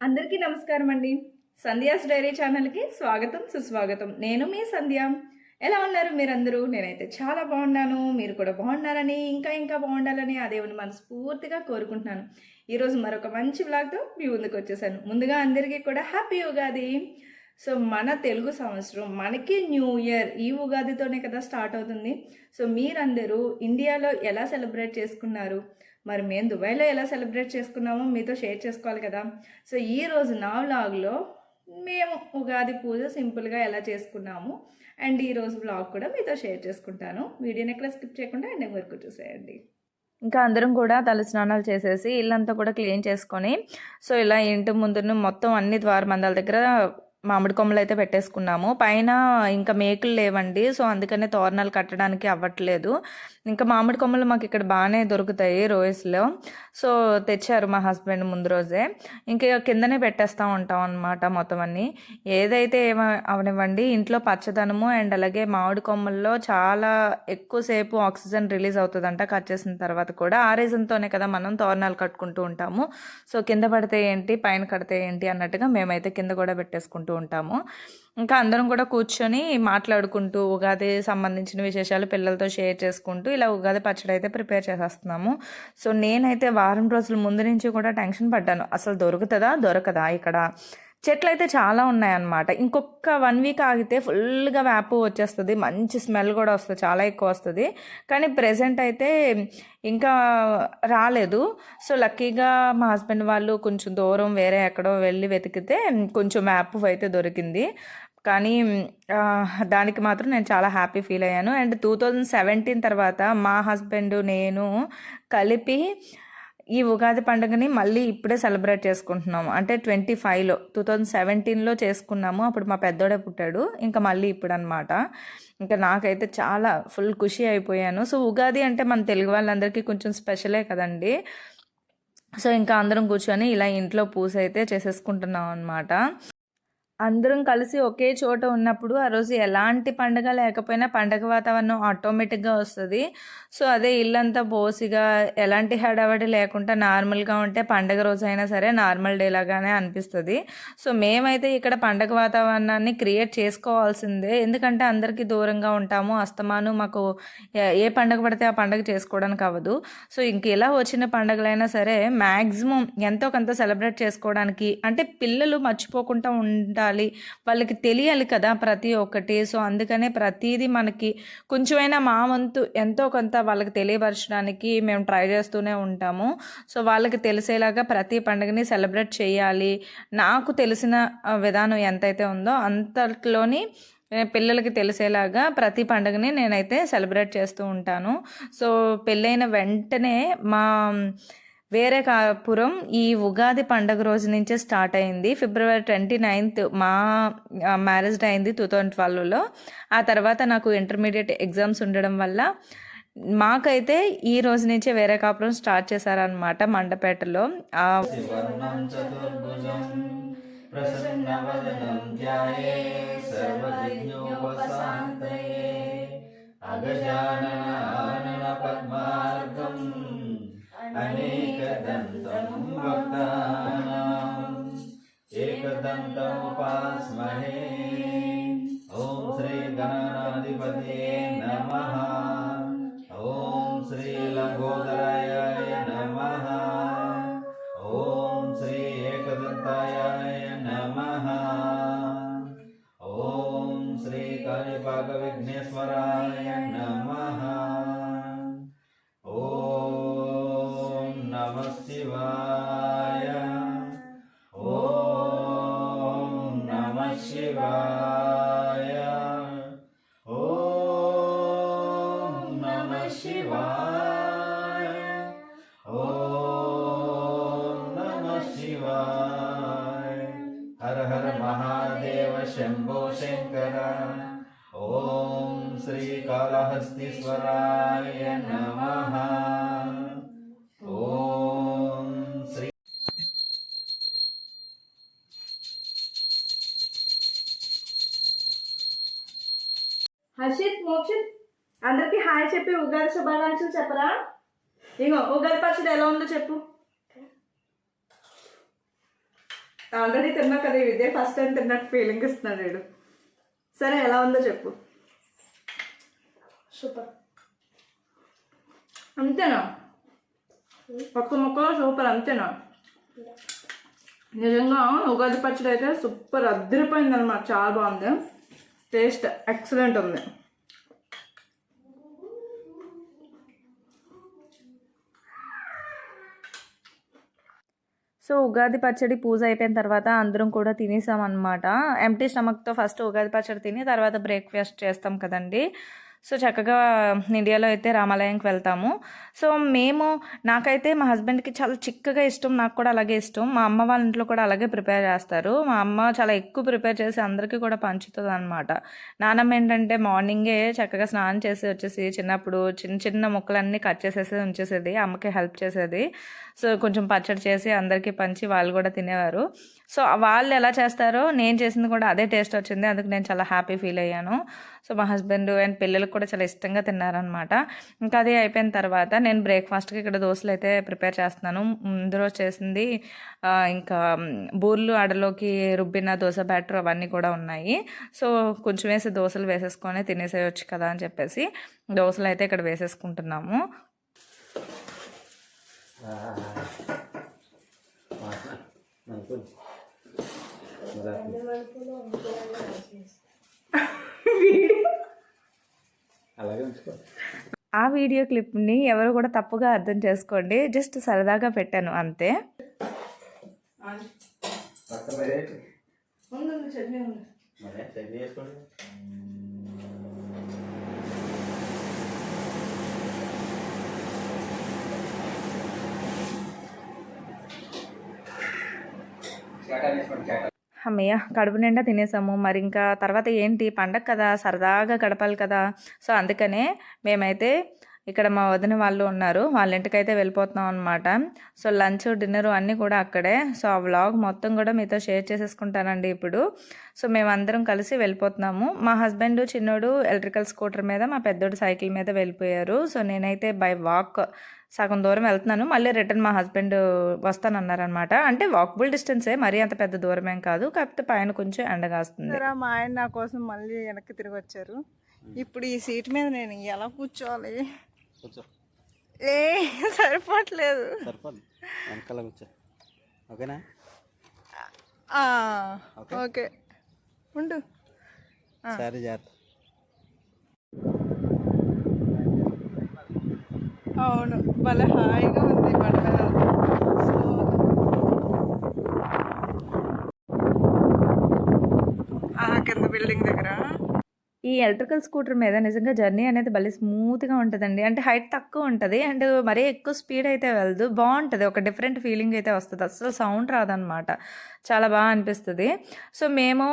అందరికీ నమస్కారం అండి సంధ్యాస్ డైరీ ఛానల్కి స్వాగతం సుస్వాగతం. నేను మీ సంధ్య. ఎలా ఉన్నారు మీరందరూ? నేనైతే చాలా బాగున్నాను. మీరు కూడా బాగున్నారని ఇంకా ఇంకా బాగుండాలని ఆ దేవుని మనస్ఫూర్తిగా కోరుకుంటున్నాను. ఈరోజు మరొక మంచి వ్లాగ్తో మీ ముందుకు వచ్చేసాను. ముందుగా అందరికీ కూడా హ్యాపీ ఉగాది. సో మన తెలుగు సంవత్సరం మనకి న్యూ ఇయర్ ఈ ఉగాదితోనే కదా స్టార్ట్ అవుతుంది. సో మీరందరూ ఇండియాలో ఎలా సెలబ్రేట్ చేసుకున్నారు? మరి మేము దుబాయ్లో ఎలా సెలబ్రేట్ చేసుకున్నామో మీతో షేర్ చేసుకోవాలి కదా. సో ఈ రోజు నా వ్లాగ్లో మేము ఉగాది పూజ సింపుల్గా ఎలా చేసుకున్నాము అండ్ ఈరోజు బ్లాగ్ వ్లాగ్ కూడా మీతో షేర్ చేసుకుంటాను. వీడియోని ఎక్కడ స్కిప్ చేయకుండా ఎండింగ్ వరకు చూసేయండి. ఇంకా అందరం కూడా తల స్నానాలు చేసేసి ఇల్లంతా కూడా క్లీన్ చేసుకొని సో ఇలా ఇంటి ముందు మొత్తం అన్ని ద్వారమందాల దగ్గర మామిడి కొమ్మలు అయితే పెట్టేసుకున్నాము. పైన ఇంకా మేకులు లేవండి సో అందుకనే తోరణాలు కట్టడానికి అవ్వట్లేదు. ఇంకా మామిడి కొమ్మలు మాకు ఇక్కడ బాగానే దొరుకుతాయి రోయస్లో. సో తెచ్చారు మా హస్బెండ్ ముందు రోజే. ఇంకా కిందనే పెట్టేస్తూ ఉంటాం అనమాట మొత్తం అన్ని. ఏదైతే ఏమ అవనివ్వండి ఇంట్లో పచ్చదనము అండ్ అలాగే మామిడి కొమ్మల్లో చాలా ఎక్కువసేపు ఆక్సిజన్ రిలీజ్ అవుతుందంట కట్ చేసిన తర్వాత కూడా. ఆ రీజన్తోనే కదా మనం తోరణాలు కట్టుకుంటూ ఉంటాము. సో కింద పడితే ఏంటి పైన కడితే ఏంటి అన్నట్టుగా మేమైతే కింద కూడా పెట్టేసుకుంటాం ఉంటాము. ఇంకా అందరం కూడా కూర్చొని మాట్లాడుకుంటూ ఉగాది సంబంధించిన విశేషాలు పిల్లలతో షేర్ చేసుకుంటూ ఇలా ఉగాది పచ్చడి అయితే ప్రిపేర్ చేసేస్తున్నాము. సో నేనైతే వారం రోజుల ముందు నుంచి కూడా టెన్షన్ పడ్డాను. అసలు దొరుకుతుందా? దొరకదా? ఇక్కడ చెట్లు అయితే చాలా ఉన్నాయన్నమాట. ఇంకొక వన్ వీక్ ఆగితే ఫుల్గా వేపు వచ్చేస్తుంది. మంచి స్మెల్ కూడా వస్తుంది. చాలా ఎక్కువ వస్తుంది. కానీ ప్రెసెంట్ అయితే ఇంకా రాలేదు. సో లక్కీగా మా హస్బెండ్ వాళ్ళు కొంచెం దూరం వేరే ఎక్కడో వెళ్ళి వెతికితే కొంచెం వేపు అయితే దొరికింది. కానీ దానికి మాత్రం నేను చాలా హ్యాపీ ఫీల్ అయ్యాను. అండ్ టూ థౌజండ్ సెవెంటీన్ తర్వాత మా హస్బెండ్ నేను కలిపి ఈ ఉగాది పండుగని మళ్ళీ ఇప్పుడే సెలబ్రేట్ చేసుకుంటున్నాము అంటే ట్వంటీ ఫైవ్లో టూ థౌజండ్ సెవెంటీన్లో చేసుకున్నాము. అప్పుడు మా పెద్దోడే పుట్టాడు. ఇంకా మళ్ళీ ఇప్పుడు అనమాట ఇంకా నాకైతే చాలా ఫుల్ ఖుషి అయిపోయాను. సో ఉగాది అంటే మన తెలుగు వాళ్ళందరికీ కొంచెం స్పెషలే కదండి. సో ఇంకా అందరం కూర్చొని ఇలా ఇంట్లో పూజ అయితే చేసేసుకుంటున్నాం అనమాట అందరం కలిసి ఒకే చోట ఉన్నప్పుడు ఆ రోజు ఎలాంటి పండగ లేకపోయినా పండగ వాతావరణం ఆటోమేటిక్గా వస్తుంది. సో అదే ఇల్లంతా బోసిగా ఎలాంటి హడావడి లేకుండా నార్మల్గా ఉంటే పండగ రోజు అయినా సరే నార్మల్ డే లాగానే అనిపిస్తుంది. సో మేమైతే ఇక్కడ పండగ వాతావరణాన్ని క్రియేట్ చేసుకోవాల్సిందే. ఎందుకంటే అందరికీ దూరంగా ఉంటాము. అస్తమాను మాకు ఏ- పండగ పడితే ఆ పండగ చేసుకోవడానికి అవ్వదు. సో ఇంక ఇలా వచ్చిన పండగలైనా సరే మ్యాక్సిమం ఎంతో కొంత సెలబ్రేట్ చేసుకోవడానికి అంటే పిల్లలు మర్చిపోకుండా ఉండాలి వాళ్ళకి తెలియాలి కదా ప్రతి ఒక్కటి. సో అందుకనే ప్రతిదీ మనకి కొంచెమైనా మా వంతు ఎంతో కొంత వాళ్ళకి తెలియపరచడానికి మేము ట్రై చేస్తూనే ఉంటాము. సో వాళ్ళకి తెలిసేలాగా ప్రతి పండుగని సెలబ్రేట్ చేయాలి. నాకు తెలిసిన విధానం ఎంతైతే ఉందో అంతట్లోని పిల్లలకి తెలిసేలాగా ప్రతి పండుగని నేనైతే సెలబ్రేట్ చేస్తూ ఉంటాను. సో పెళ్ళైన వెంటనే మా వేరే కాపురం ఈ ఉగాది పండగ రోజు నుంచే స్టార్ట్ అయింది. ఫిబ్రవరి ట్వంటీ నైన్త్ మా మ్యారేజ్ అయింది టూ థౌజండ్ ట్వెల్వ్లో. ఆ తర్వాత నాకు ఇంటర్మీడియట్ ఎగ్జామ్స్ ఉండడం వల్ల మాకైతే ఈ రోజు నుంచే వేరే కాపురం స్టార్ట్ చేశారనమాట మండపేటలో. అగజానన పద్మార్గం అనేకదంతం భక్తానాం ఏకదంతముపాస్మహే ఓం శ్రీ గణనాధిపతయే నమః ఓం శ్రీకాళహస్తీశ్వరాయ నమ ఓం శ్రీ హర్షిత్ మోక్షిత్ అందరికి హాయ్ చెప్పి ఉగాది శుభాకాంక్షలు చెప్పరా? ఇగో ఉగాది పచ్చడి ఎలా ఉందో చెప్పు. ఆల్రెడీ తిన్నా కదా ఇదే ఫస్ట్ టైం తిన్నట్టు ఫీలింగ్ ఇస్తున్నాడు వీడు. సరే ఎలా ఉందో చెప్పు. సూపర్ అంతేనా ఒక్క ముక్కలో సూపర్ అంతేనా నిజంగా ఉగాది పచ్చడి అయితే సూపర్ అద్దరిపోయింది అనమాట చాలా బాగుంది టేస్ట్ ఎక్సలెంట్ ఉంది సో ఉగాది పచ్చడి పూజ అయిపోయిన తర్వాత అందరం కూడా తినేసాం అనమాట ఎంటీ స్టమక్తో ఫస్ట్ ఉగాది పచ్చడి తిని తర్వాత బ్రేక్ఫాస్ట్ చేస్తాం కదండీ. సో చక్కగా ఇండియాలో అయితే రామాలయంకి వెళ్తాము. సో మేము నాకైతే మా హస్బెండ్కి చాలా చిక్కగా ఇష్టం నాకు కూడా అలాగే ఇష్టం. మా అమ్మ వాళ్ళ ఇంట్లో కూడా అలాగే ప్రిపేర్ చేస్తారు. మా అమ్మ చాలా ఎక్కువ ప్రిపేర్ చేసి అందరికీ కూడా పంచుతుంది అనమాట నానమ్మ ఏంటంటే మార్నింగే చక్కగా స్నానం చేసి వచ్చేసి చిన్నప్పుడు చిన్న చిన్న ముక్కలన్నీ కట్ చేసేసి ఉంచేసేది అమ్మకి హెల్ప్ చేసేది. సో కొంచెం పచ్చడి చేసి అందరికీ పంచి వాళ్ళు కూడా తినేవారు. సో వాళ్ళు ఎలా చేస్తారో నేను చేసింది కూడా అదే టేస్ట్ వచ్చింది. అందుకు నేను చాలా హ్యాపీ ఫీల్ అయ్యాను. సో మా హస్బెండ్ అండ్ పిల్లలకు కూడా చాలా ఇష్టంగా తిన్నారనమాట ఇంకా అది అయిపోయిన తర్వాత నేను బ్రేక్ఫాస్ట్కి ఇక్కడ దోశలు అయితే ప్రిపేర్ చేస్తున్నాను. ముందు రోజు చేసింది ఇంకా బూర్లు అడలోకి రుబ్బిన దోశ బ్యాటర్ అవన్నీ కూడా ఉన్నాయి. సో కొంచెం వేసి దోశలు వేసేసుకొని తినేసేయచ్చు కదా అని చెప్పేసి దోశలు అయితే ఇక్కడ వేసేసుకుంటున్నాము. అనుకోండి అలాగే ఉంచుకో. ఆ వీడియో క్లిప్ని ఎవరు కూడా తప్పుగా అర్థం చేసుకోండి. జస్ట్ సరదాగా పెట్టాను అంతే. చట్నీ ఉంది మరే చట్నీ అమ్మయ్య కడుపు నిండా తినేసాము. మరి ఇంకా తర్వాత ఏంటి? పండగ కదా సరదాగా గడపాలి కదా. సో అందుకనే మేమైతే ఇక్కడ మా వదిన వాళ్ళు ఉన్నారు. వాళ్ళ ఇంటికైతే వెళ్ళిపోతున్నాం అనమాట సో లంచ్ డిన్నర్ అన్నీ కూడా అక్కడే. సో ఆ వ్లాగ్ మొత్తం కూడా మీతో షేర్ చేసేసుకుంటానండి ఇప్పుడు. సో మేమందరం కలిసి వెళ్ళిపోతున్నాము. మా హస్బెండ్ చిన్నోడు ఎలక్ట్రికల్ స్కూటర్ మీద మా పెద్దోడు సైకిల్ మీద వెళ్ళిపోయారు. సో నేనైతే బై వాక్ సగం దూరం వెళ్తున్నాను. మళ్ళీ రిటర్న్ మా హస్బెండ్ వస్తానన్నారనమాట అంటే వాకబుల్ డిస్టెన్సే మరీ అంత పెద్ద దూరం ఏం కాదు. కాకపోతే పైన కొంచెం ఎండగాస్తుంది మా ఆయన నా కోసం మళ్ళీ వెనక్కి తిరిగి వచ్చారు. ఇప్పుడు ఈ సీట్ మీద నేను ఎలా కూర్చోవాలి? కూర్చో. ఏ సరిపోవట్లేదు. సరిపోదు. వెనకాల కూర్చో. ఓకేనా? ఓకే. ఉండు. సరే జాగ్రత్త. అవును భలే హాయిగా ఉంది. ఆ, కింద బిల్డింగ్ దగ్గర. ఈ ఎలక్ట్రికల్ స్కూటర్ మీద నిజంగా జర్నీ అనేది భలే స్మూత్గా ఉంటుందండి. అంటే హైట్ తక్కువ ఉంటుంది. అండ్ మరీ ఎక్కువ స్పీడ్ అయితే వెళ్ళదు. బాగుంటుంది ఒక డిఫరెంట్ ఫీలింగ్ అయితే వస్తుంది. అసలు సౌండ్ రాదనమాట. చాలా బాగా అనిపిస్తుంది. సో మేము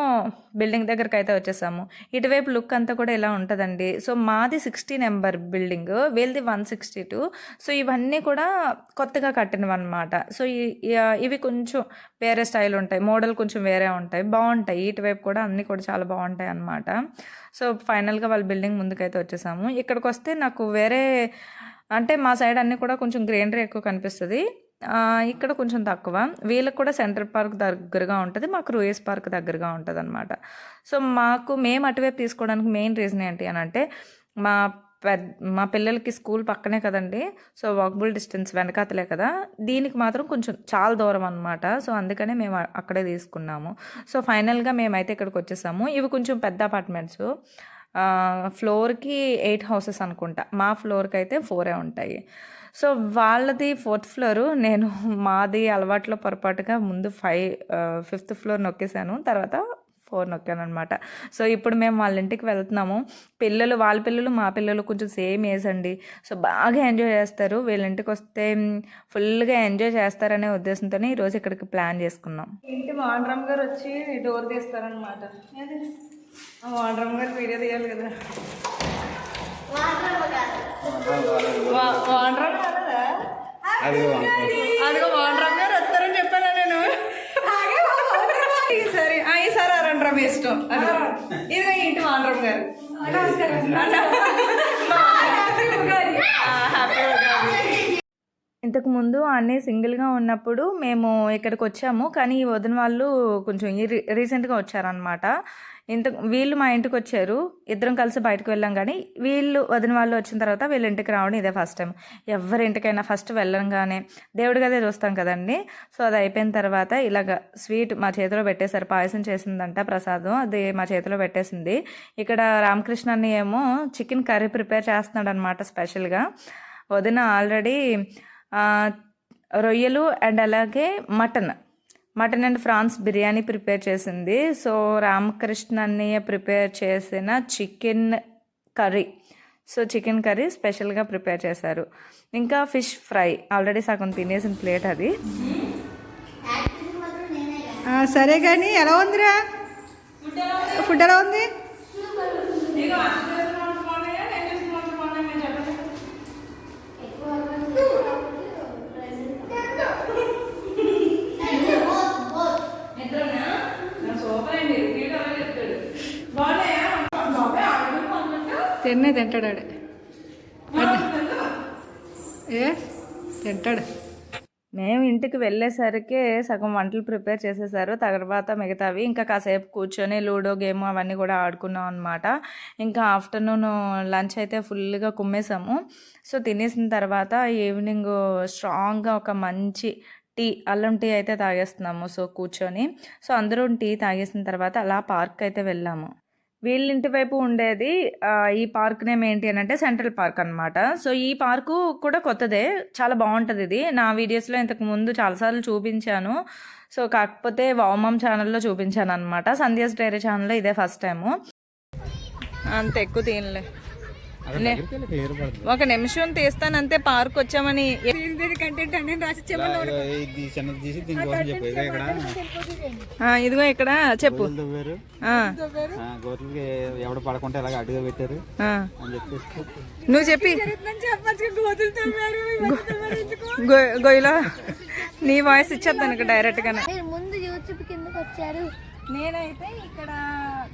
బిల్డింగ్ దగ్గరికి అయితే వచ్చేసాము. ఇటువైపు లుక్ అంతా కూడా ఇలా ఉంటుందండి. సో మాది సిక్స్టీ నెంబర్ బిల్డింగ్. వీళ్ళది వన్ సిక్స్టీ టూ. సో ఇవన్నీ కూడా కొత్తగా కట్టినవి అనమాట సో ఈ- ఇవి కొంచెం వేరే స్టైల్ ఉంటాయి. మోడల్ కొంచెం వేరే ఉంటాయి. బాగుంటాయి ఇటువైపు కూడా అన్నీ కూడా చాలా బాగుంటాయి అన్నమాట సో సో ఫైనల్గా వాళ్ళ బిల్డింగ్ ముందుకైతే వచ్చేసాము. ఇక్కడికి వస్తే నాకు వేరే అంటే మా సైడ్ అన్నీ కూడా కొంచెం గ్రీనరీ ఎక్కువ కనిపిస్తుంది. ఇక్కడ కొంచెం తక్కువ. వీళ్ళకి కూడా సెంట్రల్ పార్క్ దగ్గరగా ఉంటుంది మాకు రూయస్ పార్క్ దగ్గరగా ఉంటుంది అనమాట సో మాకు మేము అటువైపు తీసుకోవడానికి మెయిన్ రీజన్ ఏంటి అని అంటే మా పెద్ద మా పిల్లలకి స్కూల్ పక్కనే కదండి. సో వాకబుల్ డిస్టెన్స్ వెనకాతలే కదా. దీనికి మాత్రం కొంచెం చాలా దూరం అనమాట సో అందుకనే మేము అక్కడే తీసుకున్నాము. సో ఫైనల్గా మేమైతే ఇక్కడికి వచ్చేసాము. ఇవి కొంచెం పెద్ద అపార్ట్మెంట్స్. ఫ్లోర్కి ఎయిట్ హౌసెస్ అనుకుంటా. మా ఫ్లోర్కి అయితే ఫోరే ఉంటాయి. సో వాళ్ళది ఫోర్త్ ఫ్లోరు. నేను మాది అలవాట్లో పొరపాటుగా ముందు ఫైవ్ ఫిఫ్త్ ఫ్లోర్ నొక్కేసాను తర్వాత ఫోర్ నొక్కాను అనమాట సో ఇప్పుడు మేము వాళ్ళ ఇంటికి వెళ్తున్నాము. పిల్లలు వాళ్ళ పిల్లలు మా పిల్లలు కొంచెం సేమ్ ఏజ్ అండి. సో బాగా ఎంజాయ్ చేస్తారు. వీళ్ళ ఇంటికి వస్తే ఫుల్గా ఎంజాయ్ చేస్తారనే ఉద్దేశంతోనే ఈరోజు ఇక్కడికి ప్లాన్ చేసుకున్నాం. ఇంటి వాండ్రమ్ గారు వచ్చి డోర్ తీస్తారనమాట వాండ్రమ్ గారు వీడియో తీయాలి కదా. వా- వాండ్రమ్ కాదా అది అదిగో వాండ్రమ్ ఇష్టం. ఇది ఇంటి గారు. ఇంతకు ముందు అన్నీ సింగిల్గా ఉన్నప్పుడు మేము ఇక్కడికి వచ్చాము కానీ ఈ వదిన వాళ్ళు కొంచెం రీసెంట్గా వచ్చారనమాట ఇంత వీళ్ళు మా ఇంటికి వచ్చారు. ఇద్దరం కలిసి బయటకు వెళ్ళాం కానీ వీళ్ళు వదిన వాళ్ళు వచ్చిన తర్వాత వీళ్ళ ఇంటికి రావడం ఇదే ఫస్ట్ టైం ఎవరి ఇంటికైనా ఫస్ట్ వెళ్ళంగానే దేవుడి గదే చూస్తాం కదండి. సో అది అయిపోయిన తర్వాత ఇలాగ స్వీట్ మా చేతిలో పెట్టేశారు. పాయసం చేసిందంట ప్రసాదం. అది మా చేతిలో పెట్టేసింది. ఇక్కడ రామకృష్ణని ఏమో చికెన్ కర్రీ ప్రిపేర్ చేస్తున్నాడు అనమాట స్పెషల్గా వదిన ఆల్రెడీ రొయ్యలు అండ్ అలాగే mutton mutton and prawns biryani prepare చేసింది. సో రామకృష్ణ అన్నయ్య ప్రిపేర్ చేసిన chicken curry. So chicken curry స్పెషల్గా ప్రిపేర్ చేశారు. ఇంకా ఫిష్ ఫ్రై. ఆల్రెడీ సగం తినేసిన ప్లేట్ అది. ఆ, సరే కానీ ఎలా ఉందిరా? ఫుడ్ ఎలా ఉంది? తిన్నే తింటాడు ఆడే. ఏ? తింటాడు. మేము ఇంటికి వెళ్ళేసరికి సగం వంటలు ప్రిపేర్ చేసేసారు. తర్వాత మిగతావి ఇంకా కాసేపు కూర్చొని లూడో గేమ్ అవన్నీ కూడా ఆడుకున్నాం అనమాట ఇంకా ఆఫ్టర్నూన్ లంచ్ అయితే ఫుల్గా కుమ్మేసాము. సో తినేసిన తర్వాత ఈవినింగ్ స్ట్రాంగ్గా ఒక మంచి టీ అల్లం టీ అయితే తాగేస్తున్నాము. సో కూర్చొని. సో అందరూ టీ తాగేసిన తర్వాత అలా పార్క్ అయితే వెళ్ళాము. వీళ్ళింటి వైపు ఉండేది ఈ పార్క్ నేమ్ ఏంటి అని అంటే సెంట్రల్ పార్క్ అనమాట సో ఈ పార్కు కూడా కొత్తదే చాలా బాగుంటుంది ఇది. నా వీడియోస్లో ఇంతకు ముందు చాలాసార్లు చూపించాను. సో కాకపోతే వామమ్ ఛానల్లో చూపించాను అనమాట సంధ్యాస్ డైరీ ఛానల్లో ఇదే ఫస్ట్ టైము. అంత ఎక్కువ తీనలే ఒక నిమిషం తీస్తానంతే పార్క్ వచ్చామని కంటెంట్ అని రాసి ఇది చిన్నది తీసి దీనికోసం చెప్పు. ఇదే ఇక్కడ. ఆ, ఇదిగో ఇక్కడ చెప్పు. ఎవడ పడకుండా ఇలాగ అడ్డుగా పెట్టారు. ఆ. అని చెప్పేసి. నువ్వు చెప్పి. గొ- గొయ్యిలో నీ వాయిస్ ఇచ్చేద్దాను ఇక్కడ డైరెక్ట్గానే మీరు ముందు యూట్యూబ్ కిందకి వచ్చారు. నేనైతే ఇక్కడ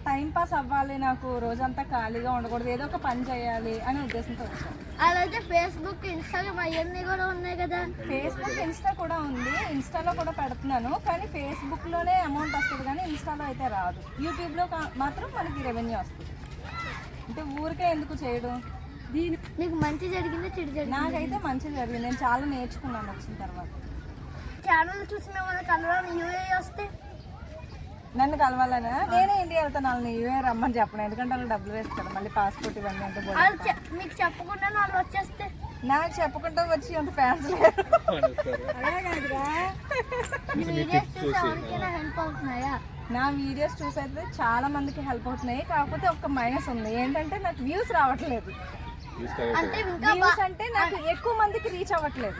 టైం పాస్ అవ్వాలి నాకు రోజంతా ఖాళీగా ఉండకూడదు ఏదో ఒక పని చేయాలి అనే ఉద్దేశంతో వచ్చాను. అలాగే ఫేస్బుక్ ఇన్స్టాగ్రామ్ అవన్నీ కూడా ఉన్నాయి కదా. ఫేస్బుక్ ఇన్స్టా కూడా ఉంది. ఇన్స్టాలో కూడా పెడుతున్నాను కానీ ఫేస్బుక్లోనే అమౌంట్ వస్తుంది కానీ ఇన్స్టాలో అయితే రాదు. యూట్యూబ్లో మాత్రం మనకి రెవెన్యూ వస్తుంది. అంటే ఊరికే ఎందుకు చేయడం? దీని నీకు మంచి జరిగింది చెడు జరిగింది? నాకైతే మంచి జరిగింది. నేను చాలా నేర్చుకున్నాను వచ్చిన తర్వాత. ఛానల్ చూసి మిమ్మల్ని కలవాలని యూఏ వస్తే నన్ను కలవాలనా? నేనే ఇండియా వెళ్తాను వాళ్ళని యూఏ రమ్మని చెప్పను. ఎందుకంటే వాళ్ళు డబ్బులు వేస్తారు మళ్ళీ పాస్పోర్ట్ ఇవన్నీ అంటే మీకు చెప్పకుండా వాళ్ళు వచ్చేస్తే? నాకు చెప్పుకుంటూ వచ్చి అంత ఫ్యాన్స్ లేరు. నా వీడియోస్ చూసి అయితే చాలా మందికి హెల్ప్ అవుతున్నాయి. కాకపోతే ఒక మైనస్ ఉంది. ఏంటంటే నాకు వ్యూస్ రావట్లేదు. అంటే ఇంకా వ్యూస్ అంటే నాకు ఎక్కువ మందికి రీచ్ అవ్వట్లేదు.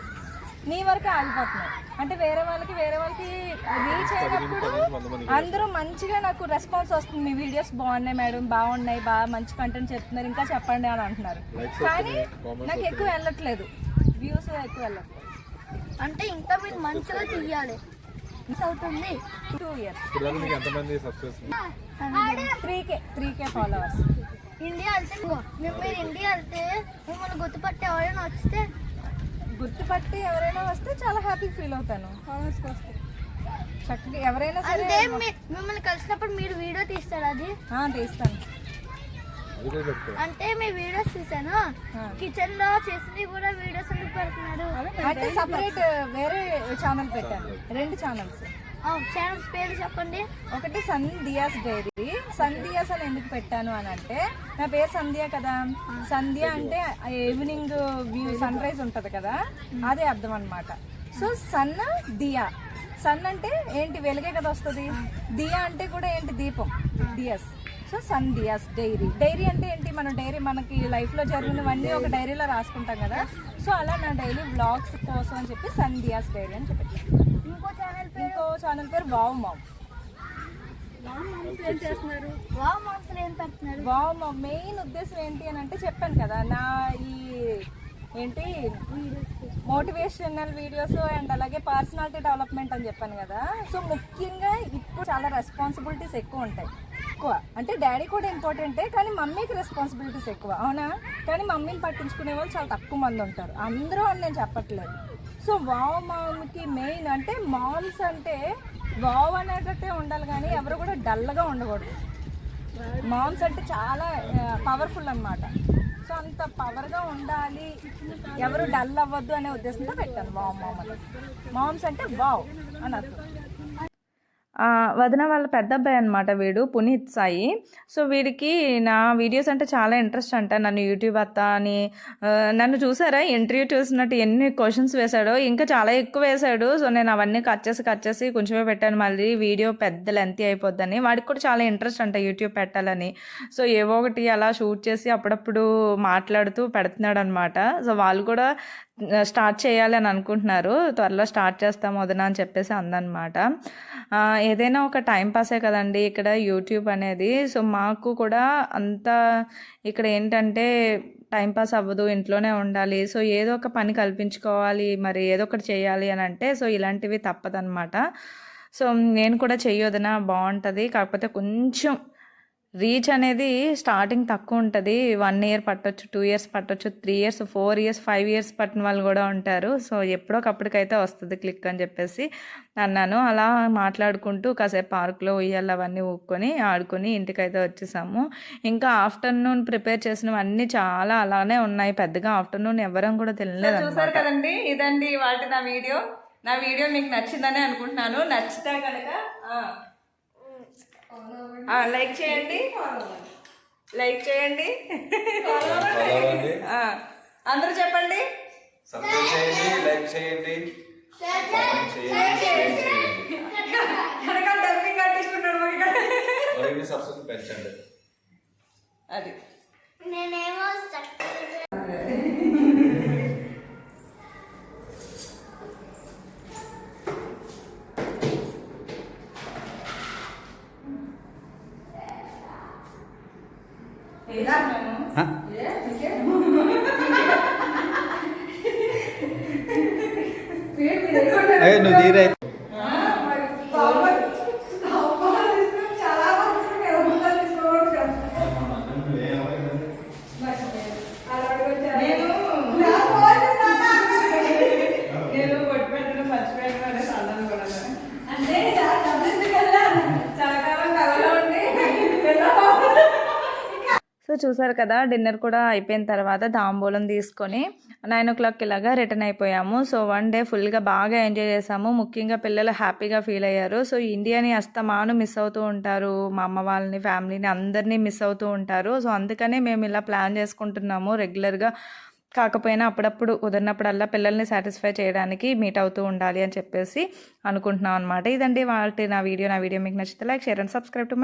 నీ వరకు ఆగిపోతున్నాయి. అంటే వేరే వాళ్ళకి వేరే వాళ్ళకి రీచ్ అయినప్పుడు అందరూ మంచిగా నాకు రెస్పాన్స్ వస్తుంది. మీ వీడియోస్ బాగున్నాయి మేడం బాగున్నాయి బాగా మంచి కంటెంట్ చెప్తున్నారు ఇంకా చెప్పండి అని అంటున్నారు. కానీ నాకు ఎక్కువ వెళ్ళట్లేదు. వ్యూస్ ఎక్కువ వెళ్ళట్లేదు. అంటే ఇంకా మీరు మంచిగా చెయ్యాలి. అవుతుంది. Two years three K three K followers India వెళ్తే మేము మీరు ఇండియా వెళ్తే మిమ్మల్ని గుర్తుపట్టి ఎవరైనా వస్తే గుర్తుపట్టి ఎవరైనా వస్తే చాలా హ్యాపీ ఫీల్ అవుతాను. చక్కగా ఎవరైనా సరే అంటే మీ- మిమ్మల్ని కలిసినప్పుడు మీరు వీడియో తీస్తారు అది? ఆ, తీస్తాను. అంటే మీ వీడియోస్ చూసాను కిచెన్లో చేసినవి కూడా వీడియోస్ ఎందుకు పెడుతున్నారు? అంటే సపరేట్ వేరే ఛానల్ పెట్టాను. రెండు ఛానల్స్ ఛానల్స్ పేరు చెప్పండి. ఒకటి సన్ దియాస్ డైరీ దియాస్ అని ఎందుకు పెట్టాను అని అంటే నా పేరు సంధ్య కదా. సంధ్య అంటే ఈవినింగ్ వ్యూ సన్ రైజ్ ఉంటుంది కదా. అదే అర్థం అనమాట సో సన్ దియా. సన్ అంటే ఏంటి? వెలుగే కదా వస్తుంది. దియా అంటే కూడా ఏంటి? దీపం. దియాస్. సో సన్ దియాస్ డైరీ. డైరీ అంటే ఏంటి? మన డైరీ మనకి లైఫ్లో జరిగినవన్నీ ఒక డైరీలో రాసుకుంటాం కదా. సో అలా నా డైలీ వ్లాగ్స్ కోసం అని చెప్పి సన్ దియాస్ డైరీ అని చెప్పి ఇంకో ఛానల్ ఇంకో ఛానల్ పేరు వావ్ మామ్ మెయిన్ ఉద్దేశం ఏంటి అని అంటే చెప్పాను కదా నా ఈ ఏంటి మోటివేషనల్ వీడియోస్ అండ్ అలాగే పర్సనాలిటీ డెవలప్మెంట్ అని చెప్పాను కదా సో ముఖ్యంగా ఇప్పుడు చాలా రెస్పాన్సిబిలిటీస్ ఎక్కువ ఉంటాయి. ఎక్కువ. అంటే డాడీ కూడా ఇంపార్టెంటే కానీ మమ్మీకి రెస్పాన్సిబిలిటీస్ ఎక్కువ. అవునా? కానీ మమ్మీని పట్టించుకునే వాళ్ళు చాలా తక్కువ మంది ఉంటారు. అందరూ అని నేను చెప్పట్లేదు. సో వావ్ మామ్కి మెయిన్ అంటే మామ్స్ అంటే వావ్ అనేటట్టే ఉండాలి కానీ ఎవరు కూడా డల్గా ఉండకూడదు. మామ్స్ అంటే చాలా పవర్ఫుల్ అన్నమాట. సో అంత పవర్గా ఉండాలి. ఎవరు డల్ అవ్వద్దు అనే ఉద్దేశంతో పెట్టాను వావ్ మామ్ అని మామ్స్ అంటే వావ్ అని అర్థం. వదిన వాళ్ళ పెద్ద అబ్బాయి అనమాట వీడు పునీత్ సాయి. సో వీడికి నా వీడియోస్ అంటే చాలా ఇంట్రెస్ట్ అంట. నన్ను యూట్యూబ్ అత్త అని నన్ను చూసారా? ఇంటర్వ్యూ చూసినట్టు ఎన్ని క్వశ్చన్స్ వేశాడో ఇంకా చాలా ఎక్కువ వేశాడు. సో నేను అవన్నీ కట్ చేసి కట్ చేసి కొంచెమే పెట్టాను. మళ్ళీ వీడియో పెద్ద లెంత్ అయిపోద్దని. వాడికి కూడా చాలా ఇంట్రెస్ట్ అంట యూట్యూబ్ పెట్టాలని. సో ఏవో ఒకటి అలా షూట్ చేసి అప్పుడప్పుడు మాట్లాడుతూ పెడుతున్నాడు అనమాట సో వాళ్ళు కూడా స్టార్ట్ చేయాలని అనుకుంటున్నారు. త్వరలో స్టార్ట్ చేస్తాం వదిన అని చెప్పేసి అందనమాట. ఏదైనా ఒక టైం పాసే కదండి ఇక్కడ యూట్యూబ్ అనేది. సో మాకు కూడా అంత ఇక్కడ ఏంటంటే టైం పాస్ అవ్వదు ఇంట్లోనే ఉండాలి. సో ఏదో ఒక పని కల్పించుకోవాలి మరి ఏదో ఒకటి చేయాలి అని అంటే సో ఇలాంటివి తప్పదనమాట. సో నేను కూడా చెయ్యొదన బాగుంటుంది కాకపోతే కొంచెం రీచ్ అనేది స్టార్టింగ్ తక్కువ ఉంటుంది. వన్ ఇయర్ పట్టొచ్చు టూ ఇయర్స్ పట్టొచ్చు three years four years five years పట్టిన వాళ్ళు కూడా ఉంటారు. సో ఎప్పుడోకప్పటికైతే వస్తుంది క్లిక్ అని చెప్పేసి అన్నాను. అలా మాట్లాడుకుంటూ కాసేపు పార్క్లో ఉయ్యాలు అవన్నీ ఊక్కొని ఆడుకొని ఇంటికైతే వచ్చేసాము. ఇంకా ఆఫ్టర్నూన్ ప్రిపేర్ చేసినవన్నీ చాలా అలానే ఉన్నాయి. పెద్దగా ఆఫ్టర్నూన్ ఎవరం కూడా తెలియలేదు చూసారు కదండి? ఇదండి వాటి నా వీడియో. నా వీడియో మీకు నచ్చిందని అనుకుంటున్నాను. నచ్చితే కనుక లైక్ చేయండి. లైక్ చేయండి. ఆ, అందరూ చెప్పండి. సబ్స్క్రైబ్ చేయండి లైక్ చేయండి. కామెంట్ చేయండి షేర్ చేయండి వెనకాల డబ్బింగ్ కట్టించుకుంటాడు మాకు ఇక్కడ. మరిన్ని సబ్స్క్రైబ్ పెంచండి అది నేనేమో చక్కగా అయ్యో నువ్వు తీరే నేను కొట్టి పెట్టడం మర్చిపోయాను అనేసి అన్నాను కూడా నేను. అంటే చాలా డబ్బులు కదా చాలా కాలం కలలో ఉండి సో చూసారు కదా డిన్నర్ కూడా అయిపోయిన తర్వాత తాంబూలం తీసుకొని నైన్ ఓ క్లాక్ ఇలాగా రిటర్న్ అయిపోయాము. సో వన్ డే ఫుల్గా బాగా ఎంజాయ్ చేసాము ముఖ్యంగా పిల్లలు హ్యాపీగా ఫీల్ అయ్యారు. సో ఇండియాని అస్తమాను మిస్ అవుతూ ఉంటారు. మా అమ్మ వాళ్ళని ఫ్యామిలీని అందరినీ మిస్ అవుతూ ఉంటారు. సో అందుకనే మేము ఇలా ప్లాన్ చేసుకుంటున్నాము రెగ్యులర్గా. కాకపోయినా అప్పుడప్పుడు కుదిరినప్పుడల్లా పిల్లల్ని సాటిస్ఫై చేయడానికి మీట్ అవుతూ ఉండాలి అని చెప్పేసి అనుకుంటున్నాం అనమాట ఇదండి వాళ్ళ నా వీడియో. నా వీడియో మీకు నచ్చితే like share and subscribe to my